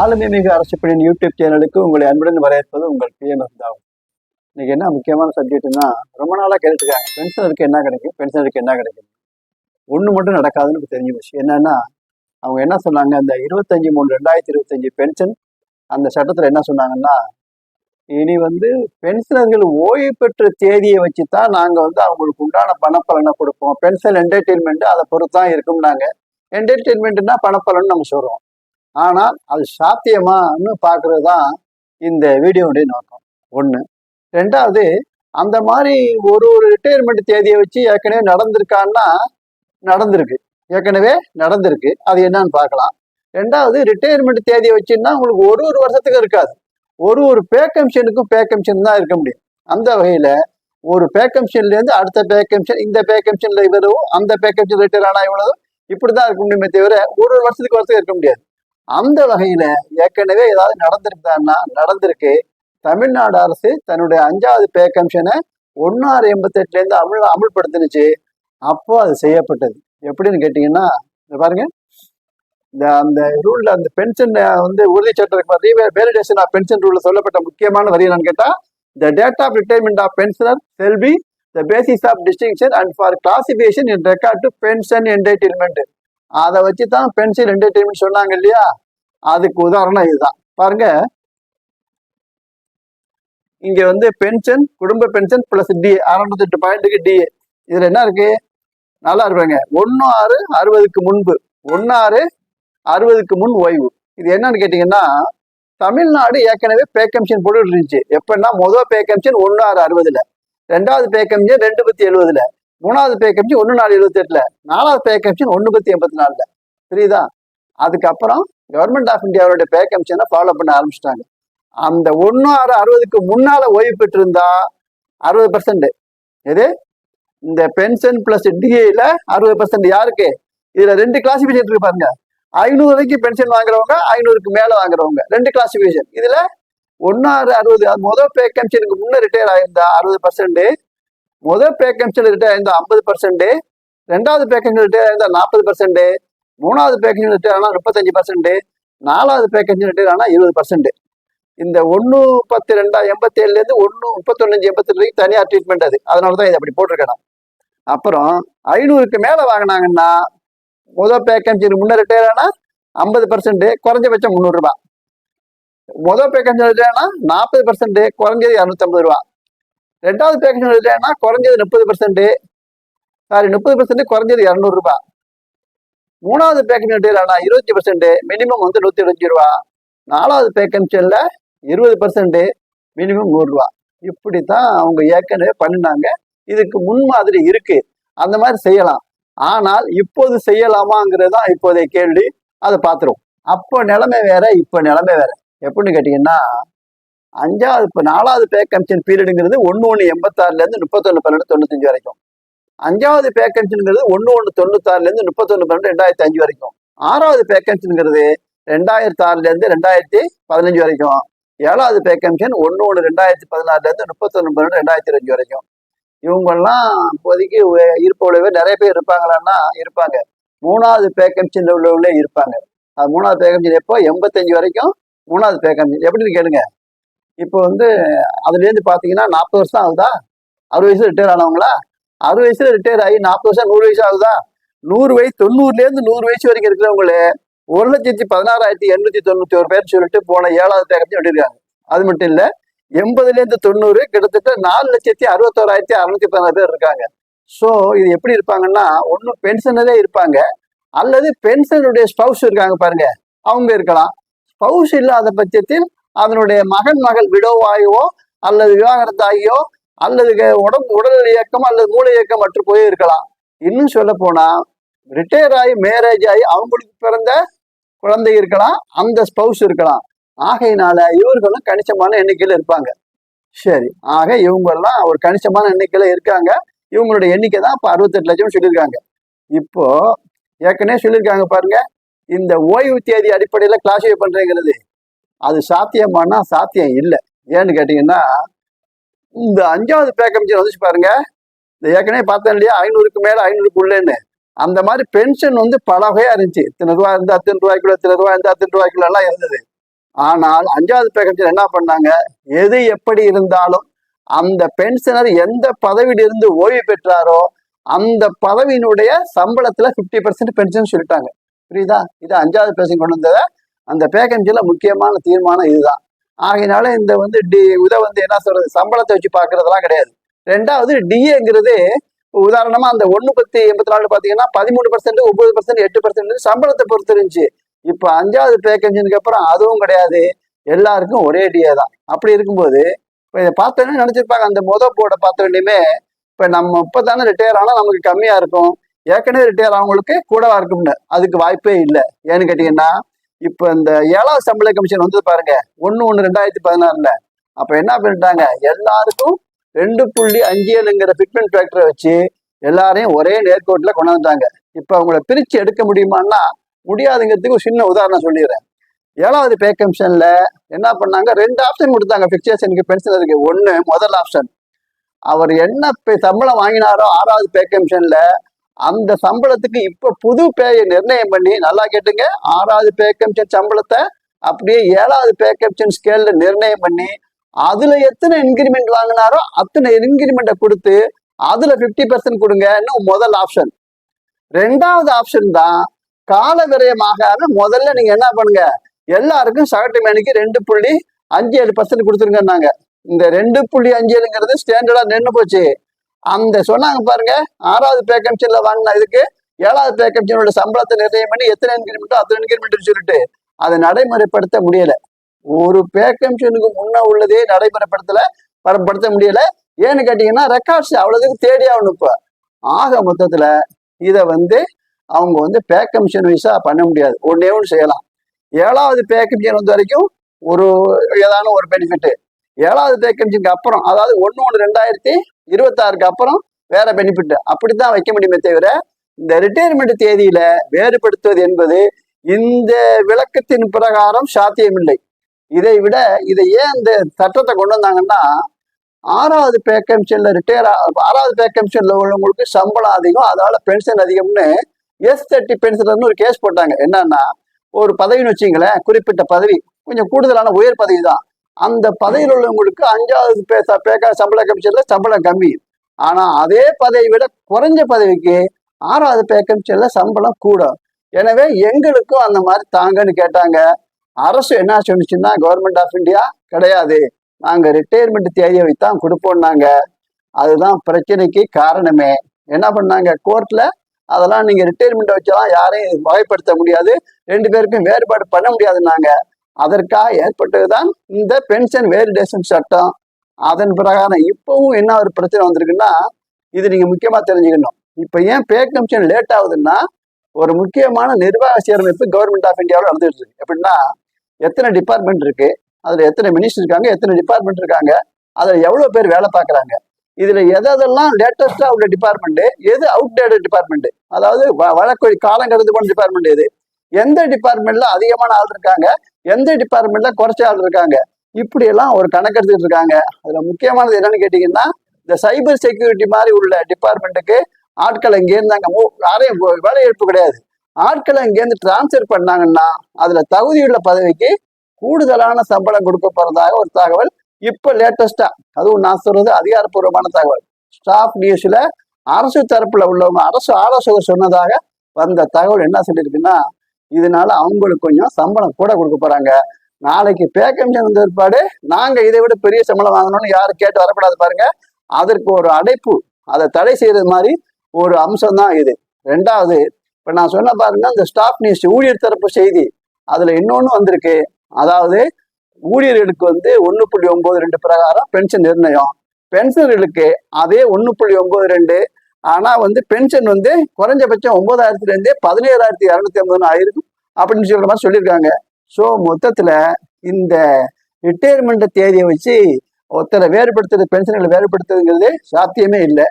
ஆளுமை மிகு அரசு பணியின் யூடியூப் சேனலுக்கு உங்களை அன்புடன் வரவேற்பது உங்கள் பிஎம்எஸ் தான் இன்னைக்கு என்ன முக்கியமான சப்ஜெக்ட்னா ரொம்ப நாளாக கேட்டுருக்காங்க பென்ஷனருக்கு என்ன கிடைக்கும்? பென்ஷனருக்கு என்ன கிடைக்கும்? ஒன்று மட்டும் நடக்காதுன்னு தெரிஞ்சு போச்சு என்னன்னா அவங்க என்ன சொன்னாங்க? அந்த இருபத்தஞ்சி மூணு ரெண்டாயிரத்தி இருபத்தஞ்சி பென்ஷன் அந்த சட்டத்தில் என்ன சொன்னாங்கன்னா இனி வந்து பென்ஷனர்கள் ஓய்வு பெற்ற தேதியை வச்சு தான் நாங்கள் வந்து அவங்களுக்கு உண்டான பணப்பலனை கொடுப்போம். பென்ஷன் என்டர்டெயின்மெண்ட் அதை பொறுத்து தான் இருக்கும்னாங்க. என்டர்டெயின்மெண்ட்னா பணப்பலன் நம்ம சொல்கிறோம் ஆனால் அது சாத்தியமான்னு பார்க்கறது தான் இந்த வீடியோவுடைய நோக்கம். ஒன்று ரெண்டாவது அந்த மாதிரி ஒரு ஒரு ரிட்டையர்மெண்ட் தேதியை வச்சு ஏற்கனவே நடந்திருக்கான்னா நடந்திருக்கு. ஏற்கனவே நடந்திருக்கு. அது என்னன்னு பார்க்கலாம். ரெண்டாவது ரிட்டையர்மெண்ட் தேதியை வச்சுன்னா உங்களுக்கு ஒரு ஒரு வருஷத்துக்கு இருக்காது. ஒரு ஒரு பே கமிஷனுக்கும் பே கமிஷன் தான் இருக்க முடியும். அந்த வகையில் ஒரு பே கமிஷன்லேருந்து அடுத்த பே கமிஷன் இந்த பே கமிஷனில் இவ்வளவு அந்த பே கமிஷன் ரிட்டையர் ஆனால் இவ்வளவு இப்படி தான் இருக்க முடியுமே தவிர ஒரு ஒரு வருஷத்துக்கு வருஷத்துக்கு இருக்க முடியாது. அந்த வகையில ஏற்கனவே ஏதாவது நடந்திருக்குதான்னா நடந்திருக்கு. தமிழ்நாடு அரசு தன்னுடைய அஞ்சாவது பே கமிஷனை ஒன்னாறு எண்பத்தெட்டுல இருந்து அமல் அமல்படுத்தினுச்சு. அப்போ அது செய்யப்பட்டது. எப்படின்னு கேட்டீங்கன்னா பாருங்க. இந்த அந்த ரூல்ல அந்த பென்ஷன் வந்து உறுதி சட்டம் வேலிடேஷன் ஆஃப் பென்ஷன் ரூல்ல சொல்லப்பட்ட முக்கியமான வரி என்னன்னு கேட்டா the date of retirement of pensioner shall be the basis of distinction and for classification in regard to pension entertainment அதை வச்சு தான் பென்ஷன் என்டர்டைன்மெண்ட் சொன்னாங்க இல்லையா? அதுக்கு உதாரணம் இதுதான். பாருங்க. இங்க வந்து பென்ஷன் குடும்ப பென்ஷன் பிளஸ் டி அறுநூத்தெட்டு பாயிண்ட்டுக்கு டி இதுல என்ன இருக்கு? நல்லா இருப்பாங்க. ஒன்னு ஆறு அறுபதுக்கு முன்பு. ஒன்னு ஆறு அறுபதுக்கு முன் ஓய்வு. இது என்னன்னு கேட்டீங்கன்னா தமிழ்நாடு ஏற்கனவே பே கமிஷன் போட்டு இருந்துச்சு எப்படின்னா முதல் பே கமிஷன் ஒன்னு ஆறு அறுபதுல. ரெண்டாவது பே கமிஷன் ரெண்டு பத்தி எழுபதுல. மூணாவது பே கமிஷன் ஒன்று நாலு எழுபத்தி எட்டுல நாலாவது பே கமிஷன் ஒன்று பத்தி எண்பத்தி நாலுல. புரியுதா? அதுக்கப்புறம் கவர்மெண்ட் ஆஃப் இந்தியாவோட பே கமிஷனை ஃபாலோ பண்ண ஆரம்பிச்சிட்டாங்க. அந்த ஒன்று ஆறு அறுபதுக்கு முன்னால் ஓய்வு பெற்றிருந்தா அறுபது பர்சன்ட் எது? இந்த பென்ஷன் பிளஸ் டிஏல அறுபது பர்சன்ட் யாருக்கு? இதுல ரெண்டு கிளாசிபிகேஷன் இருக்கு பாருங்க. ஐநூறு வரைக்கும் பென்ஷன் வாங்குறவங்க ஐநூறுக்கு மேல வாங்குறவங்க. ரெண்டு கிளாசிபிகேஷன் இதுல ஒன்னாறு அறுபது முதல் பே கமிஷனுக்கு முன்ன ரிட்டையர் ஆயிருந்தா அறுபது பர்சன்ட் முதல் பே கமிஷன் ரிட்டையர் ஆயிருந்தா ஐம்பது பர்சன்ட் ரெண்டாவது பே கமிஷன் ரிட்டையர் ஆயிருந்தா நாற்பது பர்சன்ட் மூணாவது பேக்கேஜ் கமிஷன் ஆனால் முப்பத்தஞ்சு பர்சன்ட் நாலாவது பேக்கேஜ் கமிஷன் ஆனால் இருபது பர்சன்ட் இந்த ஒன்று பத்து ரெண்டா எண்பத்தி ஏழுலேருந்து ஒன்று முப்பத்தொன்னு எண்பத்தி வரைக்கும் தனியார் ட்ரீட்மெண்ட் அது. அதனால தான் இது அப்படி போட்டிருக்கேன் அப்புறம் ஐநூறுக்கு மேலே வாங்கினாங்கன்னா முதல் பேக்கேஜ் முன்னே ரிட்டையர் ஆனால் ஐம்பது பர்சன்ட் குறைஞ்சபட்சம் முந்நூறுரூபா முதல் பேக்கேஜ் ரிட்டையர்னா நாற்பது பர்சன்ட் குறைஞ்சது இரநூத்தம்பது ரூபா ரெண்டாவது பேக்கேஜ் ரிட்டையர்னா குறைஞ்சது முப்பது பர்சன்ட் சாரி முப்பது பர்சன்ட் குறைஞ்சது இரநூறுபா மூணாவது பேக்கன் கமிஷன் இருபத்தி பர்சன்ட் மினிமம் வந்து நூற்றி இருபத்தஞ்சு ரூபா. நாலாவது பேக்கன் செல்ல இருபது பர்சன்ட் மினிமம் நூறுரூவா இப்படி தான் அவங்க ஏற்கனவே பண்ணினாங்க. இதுக்கு முன் மாதிரி இருக்கு. அந்த மாதிரி செய்யலாம். ஆனால் இப்போது செய்யலாமாங்கிறது தான் இப்போதைய கேள்வி. அதை பார்த்துருவோம். அப்போ நிலைமை வேற இப்போ நிலைமை வேற. எப்படின்னு கேட்டிங்கன்னா அஞ்சாவது இப்போ நாலாவது பே கமிஷன் பீரியடுங்கிறது ஒன்று ஒன்று எண்பத்தாறுலேருந்து முப்பத்தொன்று பன்னெண்டு தொண்ணூத்தஞ்சு வரைக்கும். அஞ்சாவது பேக்கன்சிங்கிறது ஒன்று ஒன்று தொண்ணூத்தாறுலேருந்து முப்பத்தொன்று பன்னெண்டு ரெண்டாயிரத்தி அஞ்சு வரைக்கும். ஆறாவது பே ரெண்டாயிரத்தி ஆறுலேருந்து ரெண்டாயிரத்தி பதினஞ்சு வரைக்கும். ஏழாவது பே ஒன்று ஒன்று ரெண்டாயிரத்தி பதினாறுலேருந்து முப்பத்தொன்று பன்னெண்டு ரெண்டாயிரத்தி அஞ்சு வரைக்கும். இவங்கெல்லாம் இப்போதைக்கு உ- இருப்பவளவே நிறைய பேர் இருப்பாங்களான்னா இருப்பாங்க. மூணாவது பே உள்ளவர்களே இருப்பாங்க. அது மூணாவது பே எப்போ? எண்பத்தஞ்சு வரைக்கும் மூணாவது பே எப்படின்னு கேளுங்க. இப்போ வந்து அதுலேருந்து பார்த்தீங்கன்னா நாற்பது வருஷம் ஆகுதா? அறுபது வயசு ரிட்டையர் ஆனவங்களா? அறுபது வயசுல ரிட்டையர் ஆகி நாற்பது வருஷம் நூறு வயசு ஆகுதா? நூறு வயசு தொண்ணூறுலேருந்து நூறு வயசு வரைக்கும் இருக்கிறவங்களே ஒரு லட்சத்தி பதினாறாயிரத்தி எண்ணூத்தி தொண்ணூத்தி ஒரு பேர் சொல்லிட்டு போன ஏழாவது தேக்கத்தையும் விட்டுருக்காங்க அது மட்டும் இல்ல எண்பதுல இருந்து தொண்ணூறு கிட்டத்தட்ட நாலு லட்சத்தி அறுபத்தோராயிரத்தி அறுநூத்தி பதினாறு பேர் இருக்காங்க. ஸோ இது எப்படி இருப்பாங்கன்னா ஒன்றும் பென்ஷனரே இருப்பாங்க. அல்லது பென்ஷனுடைய ஸ்பவுஸ் இருக்காங்க பாருங்க அவங்க இருக்கலாம். ஸ்பவுஸ் இல்லாத பட்சத்தில் அதனுடைய மகன் மகள் விடோவாகவோ அல்லது விவாகரத்தாகியோ அல்லது உடம்பு உடல் இயக்கம் அல்லது மூளை இயக்கம் மற்ற போய் இருக்கலாம். இன்னும் சொல்ல போனா ரிட்டையர் ஆகி மேரேஜ் ஆகி அவங்களுக்கு பிறந்த குழந்தை இருக்கலாம் அந்த ஸ்பவுஸ் இருக்கலாம். ஆகையினால இவர்களும் கணிசமான எண்ணிக்கையில இருப்பாங்க. சரி ஆக இவங்கெல்லாம் ஒரு கணிசமான எண்ணிக்கையில இருக்காங்க. இவங்களுடைய எண்ணிக்கை தான் இப்போ அறுபத்தெட்டு லட்சம் சொல்லியிருக்காங்க. இப்போ ஏற்கனவே சொல்லியிருக்காங்க பாருங்க இந்த ஓய்வு தேதி அடிப்படையில் கிளாசிஃபை பண்றேங்கிறது. அது சாத்தியமானா சாத்தியம் இல்லை. ஏன்னு கேட்டீங்கன்னா இந்த அஞ்சாவது பே கமிஷன் வந்துச்சு பாருங்க. இந்த ஏற்கனவே பார்த்தேன் இல்லையா? ஐநூறுக்கு மேல ஐநூறுக்குள்ளேன்னு. அந்த மாதிரி பென்ஷன் வந்து பல வகையா இருந்துச்சு. இத்தனை ரூபா இருந்தா அத்தனை ரூபாய்க்குள்ள இத்தனை ரூபா இருந்தா அத்தனை ரூபாய்க்குள்ள எல்லாம் இருந்தது. ஆனால் அஞ்சாவது பேக்கேஜில் என்ன பண்ணாங்க? எது எப்படி இருந்தாலும் அந்த பென்ஷனர் எந்த பதவியில இருந்து ஓய்வு பெற்றாரோ அந்த பதவியினுடைய சம்பளத்துல 50% பர்சன்ட் பென்ஷன் சொல்லிட்டாங்க. புரியுதா? இது அஞ்சாவது பேசன் கொண்டு வந்தத. அந்த பேக்கேஜில் முக்கியமான தீர்மானம் இதுதான். ஆகையினால இந்த வந்து டி இதை வந்து என்ன சொல்றது சம்பளத்தை வச்சு பார்க்கறதெல்லாம் கிடையாது. ரெண்டாவது டிஏங்கிறது உதாரணமா அந்த ஒண்ணு பத்தி எண்பத்தி நாலு பாத்தீங்கன்னா பதிமூணு பர்சன்ட் ஒன்பது பர்சன்ட் எட்டு பர்சன்ட் சம்பளத்தை பொறுத்து இருந்துச்சு. இப்ப அஞ்சாவது பேக்கேஜனுக்கு அப்புறம் அதுவும் கிடையாது. எல்லாருக்கும் ஒரே டிஏ தான். அப்படி இருக்கும்போது இப்ப இதை பார்த்தோன்னே நினைச்சிருப்பாங்க அந்த முத போர்டை பார்த்த வேண்டியுமே இப்ப நம்ம இப்பதானே ரிட்டையர் ஆனா நமக்கு கம்மியா இருக்கும். ஏற்கனவே ரிட்டையர் ஆனவங்களுக்கு கூடவா இருக்கும்னு. அதுக்கு வாய்ப்பே இல்லை. ஏன்னு கேட்டீங்கன்னா இப்ப இந்த ஏழாவது சம்பள கமிஷன் வந்தது பாருங்க. ஒன்று ஒண்ணு ரெண்டாயிரத்தி பதினாறுல. அப்ப என்ன பண்ணிட்டாங்க? எல்லாருக்கும் ரெண்டு புள்ளி அஞ்சு ஏழுங்கிற ஃபிட்மெண்ட் ஃபேக்டரை வச்சு எல்லாரையும் ஒரே நேர்கோட்டில் கொண்டாந்துட்டாங்க இப்போ அவங்கள பிரித்து எடுக்க முடியுமான்னா முடியாதுங்கிறதுக்கு ஒரு சின்ன உதாரணம் சொல்லிடுறேன். ஏழாவது பே கமிஷனில் என்ன பண்ணாங்க? ரெண்டு ஆப்ஷன் கொடுத்தாங்க. ஃபிக்சேஷனுக்கு பென்ஷனருக்கு ஒன்று முதல் ஆப்ஷன் அவர் என்ன சம்பளம் வாங்கினாரோ ஆறாவது பே கமிஷனில் அந்த சம்பளத்துக்கு இப்ப புது பேயை நிர்ணயம் பண்ணி நல்லா கேட்டுங்க. ஆறாவது பே கமிஷன் சம்பளத்தை அப்படியே ஏழாவது பே கமிஷன் ஸ்கேல்ல நிர்ணயம் பண்ணி அதுல எத்தனை இன்கிரிமெண்ட் வாங்கினாரோ அத்தனை இன்கிரிமெண்ட்டை கொடுத்து அதுல 50% பர்சன்ட் கொடுங்கன்னு முதல் ஆப்ஷன் ரெண்டாவது ஆப்ஷன் தான் கால விரயமாக முதல்ல நீங்க என்ன பண்ணுங்க? எல்லாருக்கும் சகட்டு மேனிக்கு ரெண்டு புள்ளி அஞ்சு ஏழு பர்சன்ட் கொடுத்துருங்கன்னாங்க. இந்த ரெண்டு புள்ளி அஞ்சு ஏழுங்கிறது ஸ்டாண்டர்டா நின்று போச்சு. அந்த சொன்னாங்க பாருங்க ஆறாவது பே கமிஷன்ல வாங்கின இதுக்கு ஏழாவது பே கமிஷனோட சம்பளத்தை நிர்ணயம் பண்ணி எத்தனை இன்கிரிமெண்ட்டோ அத்தனை இன்கிரிமெண்ட் சொல்லிட்டு அதை நடைமுறைப்படுத்த முடியல. ஒரு பே கமிஷனுக்கு முன்ன உள்ளதே நடைமுறைப்படுத்தல பரப்படுத்த முடியல. ஏன்னு கேட்டீங்கன்னா ரெக்கார்ட்ஸ் அவ்வளவுக்கு தேடி ஆகணும் இப்போ. ஆக மொத்தத்துல இதை வந்து அவங்க வந்து பே கமிஷன் வைஸா பண்ண முடியாது. ஒன்னே ஒன்று செய்யலாம். ஏழாவது பே கமிஷன் வந்த வரைக்கும் ஒரு ஏதான ஒரு பெனிஃபிட்டு ஏழாவது பே கமிஷனுக்கு அப்புறம் அதாவது ஒன்று ஒன்று ரெண்டாயிரத்தி இருபத்தாறுக்கு அப்புறம் வேற பெனிஃபிட் அப்படித்தான் வைக்க முடியுமே தவிர இந்த ரிட்டையர்மெண்ட் தேதியில வேறுபடுத்துவது என்பது இந்த விளக்கத்தின் பிரகாரம் சாத்தியமில்லை. இதை விட இதை ஏன் இந்த சட்டத்தை கொண்டு வந்தாங்கன்னா ஆறாவது பே கமிஷன்ல ரிட்டையர் ஆறாவது பே கமிஷன்ல உள்ளவங்களுக்கு சம்பளம் அதிகம் அதனால பென்ஷன் அதிகம்னு எஸ் தேர்ட்டி பென்ஷன் ஒரு கேஸ் போட்டாங்க. என்னன்னா ஒரு பதவின்னு வச்சுங்களேன் குறிப்பிட்ட பதவி கொஞ்சம் கூடுதலான உயர் பதவி தான் அந்த பதவியில் உள்ளவங்களுக்கு அஞ்சாவது பேச பேக்கா சம்பள கமிஷன்ல சம்பளம் கம்மி. ஆனா அதே பதவி விட குறைஞ்ச பதவிக்கு ஆறாவது பே கமிஷன்ல சம்பளம் கூடும். எனவே எங்களுக்கும் அந்த மாதிரி தாங்கன்னு கேட்டாங்க. அரசு என்ன சொன்னிச்சுன்னா கவர்மெண்ட் ஆஃப் இந்தியா கிடையாது. நாங்க ரிட்டையர்மெண்ட் தேதியை வைத்தான் கொடுப்போம்னாங்க. அதுதான் பிரச்சனைக்கு காரணமே. என்ன பண்ணாங்க? கோர்ட்ல அதெல்லாம் நீங்க ரிட்டையர்மெண்ட் வச்செல்லாம் யாரையும் வகைப்படுத்த முடியாது. ரெண்டு பேருக்கும் வேறுபாடு பண்ண முடியாதுன்னாங்க. அதற்காக ஏற்பட்டதுதான் இந்த பென்ஷன் வேலிடேஷன் சட்டம். அதன் பிரகாரம் இப்பவும் என்ன ஒரு பிரச்சனை வந்திருக்குன்னா இது நீங்க முக்கியமா தெரிஞ்சுக்கணும். இப்ப ஏன் பே கமிஷன் லேட் ஆகுதுன்னா ஒரு முக்கியமான நிர்வாக சீரமைப்பு கவர்மெண்ட் ஆஃப் இந்தியாவில் நடந்துட்டு இருக்கு. எப்படின்னா எத்தனை டிபார்ட்மெண்ட் இருக்கு அதுல எத்தனை மினிஸ்டர் இருக்காங்க எத்தனை டிபார்ட்மெண்ட் இருக்காங்க அதுல எவ்வளவு பேர் வேலை பார்க்கறாங்க இதுல எதெல்லாம் லேட்டஸ்டா உள்ள டிபார்ட்மெண்ட் எது அவுடேட்டட் டிபார்ட்மெண்ட் அதாவது வ- வழக்கு காலம் கடந்து போன டிபார்ட்மெண்ட் எது எந்த டிபார்ட்மெண்ட்ல அதிகமான ஆள் இருக்காங்க எந்த டிபார்ட்மெண்ட்ல குறைச்ச ஆள் இருக்காங்க? இப்படி எல்லாம் ஒரு கணக்கெடுத்துட்டு இருக்காங்க. அதுல முக்கியமானது என்னன்னு கேட்டீங்கன்னா இந்த சைபர் செக்யூரிட்டி மாதிரி உள்ள டிபார்ட்மெண்ட்டுக்கு ஆட்களை இங்கேருந்து அங்கே மூ- யாரையும் வேலை எழுப்பு கிடையாது. ஆட்களை இங்கேருந்து டிரான்ஸ்ஃபர் பண்ணாங்கன்னா அதுல தகுதியுள்ள பதவிக்கு கூடுதலான சம்பளம் கொடுக்க போறதாக ஒரு தகவல் இப்ப லேட்டஸ்டா அதுவும் நான் சொல்றது அதிகாரப்பூர்வமான தகவல். ஸ்டாஃப் நியூஸ்ல அரசு தரப்புல உள்ளவங்க அரசு ஆலோசகர் சொன்னதாக வந்த தகவல் என்ன சொல்லியிருக்குன்னா இதனால அவங்களுக்கு கொஞ்சம் சம்பளம் கூட கொடுக்க போறாங்க. நாளைக்கு பேக்கமிஷன் வந்த பிற்பாடு நாங்க இதை விட பெரிய சம்பளம் வாங்கணும்னு யாரும் கேட்டு வரக்கூடாது பாருங்க. அதற்கு ஒரு அடைப்பு அதை தடை செய்யறது மாதிரி ஒரு அம்சம் தான் இது. ரெண்டாவது இப்ப நான் சொன்ன பாருங்க இந்த ஸ்டாஃப் நியூஸ் ஊழியர் தரப்பு செய்தி அதுல இன்னொன்னு வந்திருக்கு. அதாவது ஊழியர்களுக்கு வந்து ஒன்று புள்ளி ஒன்பது ரெண்டு பிரகாரம் பென்ஷன் நிர்ணயம். பென்ஷனர்களுக்கு அதே ஒன்று புள்ளி ஒன்பது ரெண்டு ஆனா வந்து பென்ஷன் வந்து குறைஞ்சபட்சம் ஒன்பதாயிரத்துல இருந்தே பதினேழாயிரத்தி இரநூத்தி ஐம்பதுன்னு ஆயிருக்கும் அப்படின்னு சொல்ற மாதிரி சொல்லியிருக்காங்க. ஸோ மொத்தத்தில் இந்த ரிட்டையர்மெண்ட் தேதியை வச்சு ஒருத்தரை வேறுபடுத்துறது பென்ஷன்களை வேறுபடுத்துறதுங்கிறது சாத்தியமே இல்லை.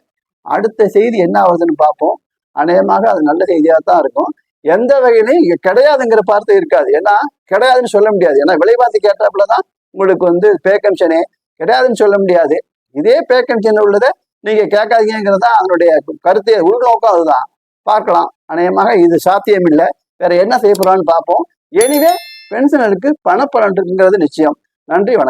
அடுத்த செய்தி என்ன ஆகுதுன்னு பார்ப்போம். அநேகமாக அது நல்ல செய்தியாக தான் இருக்கும். எந்த வகையிலையும் இங்கே கிடையாதுங்கிற வார்த்தை இருக்காது. ஏன்னா கிடையாதுன்னு சொல்ல முடியாது. ஏன்னா விலைவாசி கேட்டாப்புல தான் உங்களுக்கு வந்து பே கமிஷனே கிடையாதுன்னு சொல்ல முடியாது. இதே பே கமிஷன் உள்ளதை நீங்கள் கேட்காதீங்கிறது தான் அதனுடைய கருத்து உள்நோக்கம் அதுதான். பார்க்கலாம். அநேகமாக இது சாத்தியம் இல்லை வேற என்ன செய்ய போறான்னு பார்ப்போம். எனிவே பென்ஷனருக்கு பணப்பலன் நிச்சயம். நன்றி வணக்கம்.